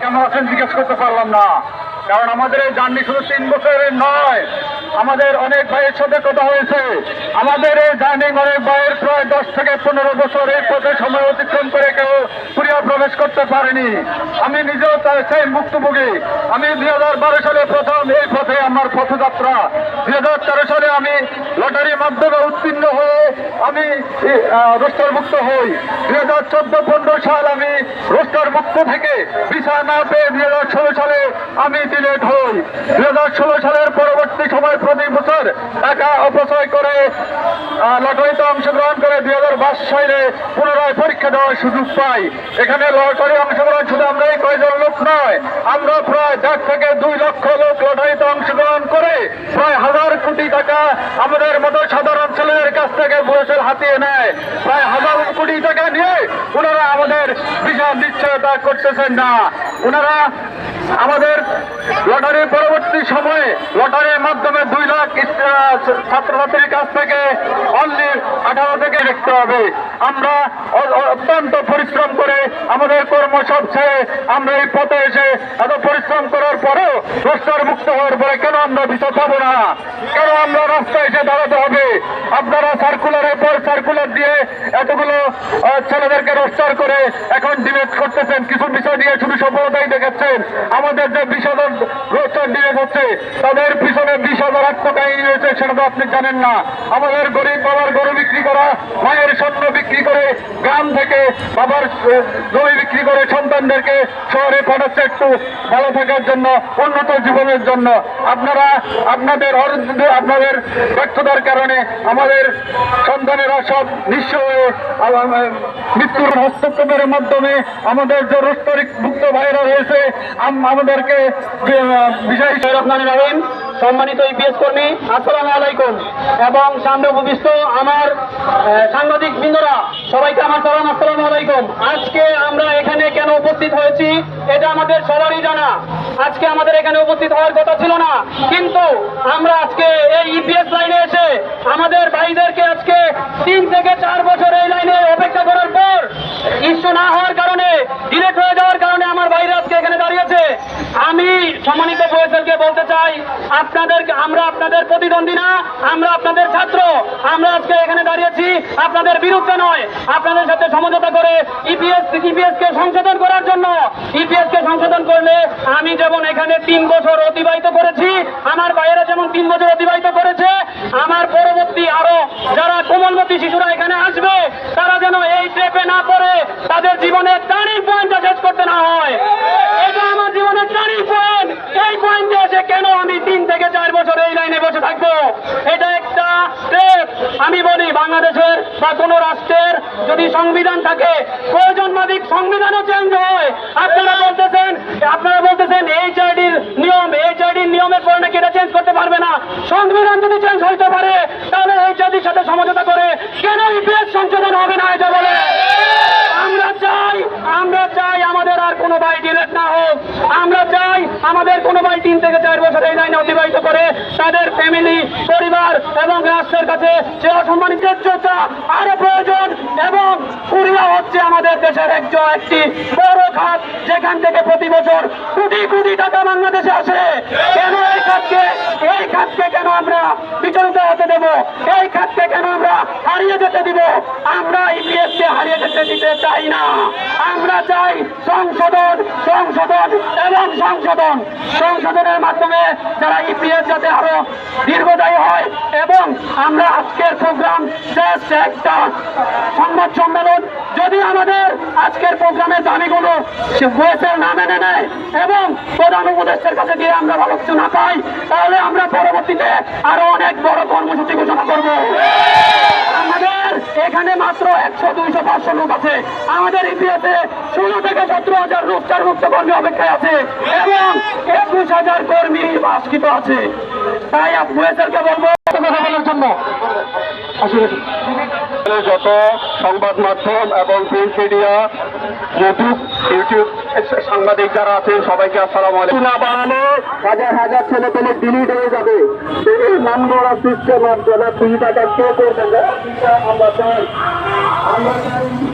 কেন আছেন জিজ্ঞেস করতে পারলাম না। কারণ আমাদের এই জার্নি শুধু তিন বছরের নয়, আমাদের অনেক ভাইয়ের সাথে কথা হয়েছে। আমাদের এই জার্নি অনেক ভাইয়ের প্রায় দশ থেকে পনেরো বছর এই পথে সময় অতিক্রম করে কেউ পুরিয়া প্রবেশ করতে পারেনি। আমি নিজেও সেই মুক্তভোগী। আমি দুই হাজার বারো সালে প্রথম এই পথে আমার পথযাত্রা। দুই হাজার তেরো সালে আমি লটারির মাধ্যমে উত্তীর্ণ হয়ে আমি রোস্টার মুক্ত হই। দুই হাজার চোদ্দ পনেরো সাল আমি মুক্ত থেকে ভিসা না পেয়ে দুই হাজার ষোলো সালে আমি ডিলেট হই দুই হাজার ষোলো সালের পরবর্তী সময় প্রতি বছর টাকা অপচয় করে লটারিতে অংশগ্রহণ করে দুই হাজার বাইশ সালে পুনরায় পরীক্ষা দেওয়ার সুযোগ পাই। এখানে লটারি অংশগ্রহণ শুধু আমরা এই কয়জন লোক নয়, আমরা প্রায় দেড় থেকে দুই লক্ষ লোক লটারিতে অংশগ্রহণ করে প্রায় হাজার কোটি টাকা আমাদের মতো সাধারণ ছেলেদের কাছ থেকে বয়সের হাতিয়ে নেয়। প্রায় হাজার কোটি বিশাল নিশ্চয়তা করতেছেন না। ওনারা আমাদের লটারির পরবর্তী সময়ে লটারির মাধ্যমে দুই লাখ ছাত্রছাত্রীর কাছ থেকে অনলি আঠারো থেকে দেখতে হবে। আমরা অত্যন্ত পরিশ্রম করে আমাদের কর্ম সব ছেড়ে আমরা এই পথে এসে এত পরিশ্রম করার পরেও রোস্টার মুক্ত হওয়ার পরে কেন আমরা বিচার পাবো না? কেন আমরা রাস্তায় এসে দাঁড়াতে হবে? আপনারা সার্কুলারের পর সার্কুলার দিয়ে এতগুলো ছেলেদেরকে রোস্টার করে এখন ডিলেট করতেছেন। কিছু বিষয় নিয়ে শুধু সফলতাই দেখাচ্ছেন। আমাদের যে বিশ হাজার রোস্টার ডিলেট হচ্ছে, তাদের পিছনে বিশ হাজার আত্মকাহিনী রয়েছে, সেটা তো আপনি জানেন না। আমাদের গরিব বাবার গরু বিক্রি করা, মায়ের স্বর্ণ বিক্রি করে গ্রাম থেকে বাবার জমি বিক্রি করে সন্তানদেরকে শহরে পাঠাচ্ছে একটু ভালো থাকার জন্য, উন্নত জীবনের জন্য। আপনারা, আপনাদের আপনাদের ব্যর্থতার কারণে আমাদের সন্তানেরা সব নিঃস্ব হয়ে মৃত্যুর হস্তক্ষেপের মাধ্যমে আমাদের যে রোস্তরিক ভুক্ত ভাইরা রয়েছে আমাদেরকে বিষয় রহমান রহিম, সম্মানিত ইপিএস কর্মী, আসসালামু আলাইকুম। এবং সামনে উপবিষ্ট আমার সাংবাদিক বৃন্দরা সবাইকে আমার সালাম, আসসালামু আলাইকুম। আজকে আমরা এখানে কেন উপস্থিত হয়েছি, এটা আমাদের সবারই জানা। আজকে আমাদের এখানে উপস্থিত হওয়ার কথা ছিল না, কিন্তু আমরা আজকে এই ইপিএস লাইনে এসে আমাদের ভাইদেরকে আজকে তিন থেকে চার বছর এই লাইনে অপেক্ষা করার পর, ইস্যু না হওয়ার কারণে, ডিলেট হয়ে যাওয়ার কারণে আমার ভাইরা আজকে এখানে দাঁড়িয়েছে। আমি সম্মানিত প্রফেসরকে বলতে চাই, আপনাদের, আমরা আপনাদের প্রতিদ্বন্দ্বী না, আমরা আপনাদের ছাত্র, আমরা আজকে দাঁড়িয়েছি, আপনাদের বিরুদ্ধে নয়। আপনাদের সাথে সমঝোতা করে ইপিএস ইপিএস কে সংশোধন করার জন্য ইপিএস কে সংশোধন করলে আমি যেমন এখানে তিন বছর অতিবাহিত করেছি, আমার ভাইয়েরা যেমন তিন বছর অতিবাহিত করেছে, আমার পরবর্তী আরও যারা কোমলমতি শিশুরা এখানে আসবে, তারা যেন এই ট্রেপে না পড়ে, তাদের জীবনে টার্নিং পয়েন্টটা শেষ করতে না হয়। এটা আমার জীবনের টার্নিং পয়েন্ট। এই পয়েন্টে এসে কেন আমি তিন থেকে চার বছর এই লাইনে বসে থাকব? এটা আমি বলি, বাংলাদেশের বা কোনো রাষ্ট্রের যদি সংবিধান থাকে প্রয়োজন মাফিক সংবিধানও চেঞ্জ হয়। আপনারা বলতেছেন আপনারা বলতেছেন এইচআইডির নিয়ম এইচআইডির নিয়মের পরে নাকি এটা চেঞ্জ করতে পারবে না। সংবিধান যদি চেঞ্জ হইতে পারে, তাহলে এইচআইডির সাথে সমঝোতা করে কেন ইপিএস সংশোধন হবে না এটা বলে আমরা চাই আমরা চাই আমাদের আর কোনো ভাই ডিলেট না হোক আমরা চাই আমাদের কোনো ভাই তিন থেকে চার বছর এই লাইনে অতিবাহিত করে তাদের ফ্যামিলি পরিবার এবং রাষ্ট্রের কাছে যে অসম্মানিত আরও প্রয়োজন এবং পুরিয়া হচ্ছে আমাদের দেশের একজন একটি বড় খাত যেখান থেকে প্রতি বছর কোটি কোটি টাকা বাংলাদেশে আসে। কেন এই খাতকে এই খাতকে কেন আমরা বিচলিত হতে দেব? এই খাতকে কেন আমরা হারিয়ে যেতে দিব? আমরা ইপিএস কে হারিয়ে যেতে দিতে চাই না। সংশোধন সংশোধনের মাধ্যমে যারা ইপিএস যাতে আরও দীর্ঘদায়ী হয় এবং আমরা আজকের প্রোগ্রাম জাস্ট একটা সংবাদ সম্মেলন, যদি আমাদের আজকের প্রোগ্রামের দাবিগুলো সে বয়সের না মেনে নেয় এবং প্রধান উপদেষ্টার কাছে গিয়ে আমরা ভালো না পাই, তাহলে আমরা পরবর্তীতে আরও অনেক বড় কর্মসূচি ঘোষণা করব। আমাদের এখানে মাত্র একশো, দুইশো, পাঁচশো লোক আছে। আমাদের ইতিহাসে ষোলো থেকে সতেরো হাজার রোস্টার মুক্ত কর্মী অপেক্ষায় আছে এবং একুশ হাজার কর্মী বাস্কিত আছে। তাই আপনাদেরকে বলব কথা বলার জন্য। যত সংবাদ মাধ্যম এবং প্রিন্ট মিডিয়া ইউটিউব ইউটিউব সাংবাদিক যারা আছেন সবাইকে আসসালাম আলাইকুম। না বাড়ালে হাজার হাজার ছেলে পেলে ডিলিট হয়ে যাবে। এই নাম সিস্টেম আর যারা ফ্রি টাকা কে করবেন? আমরা চাই আমরা চাই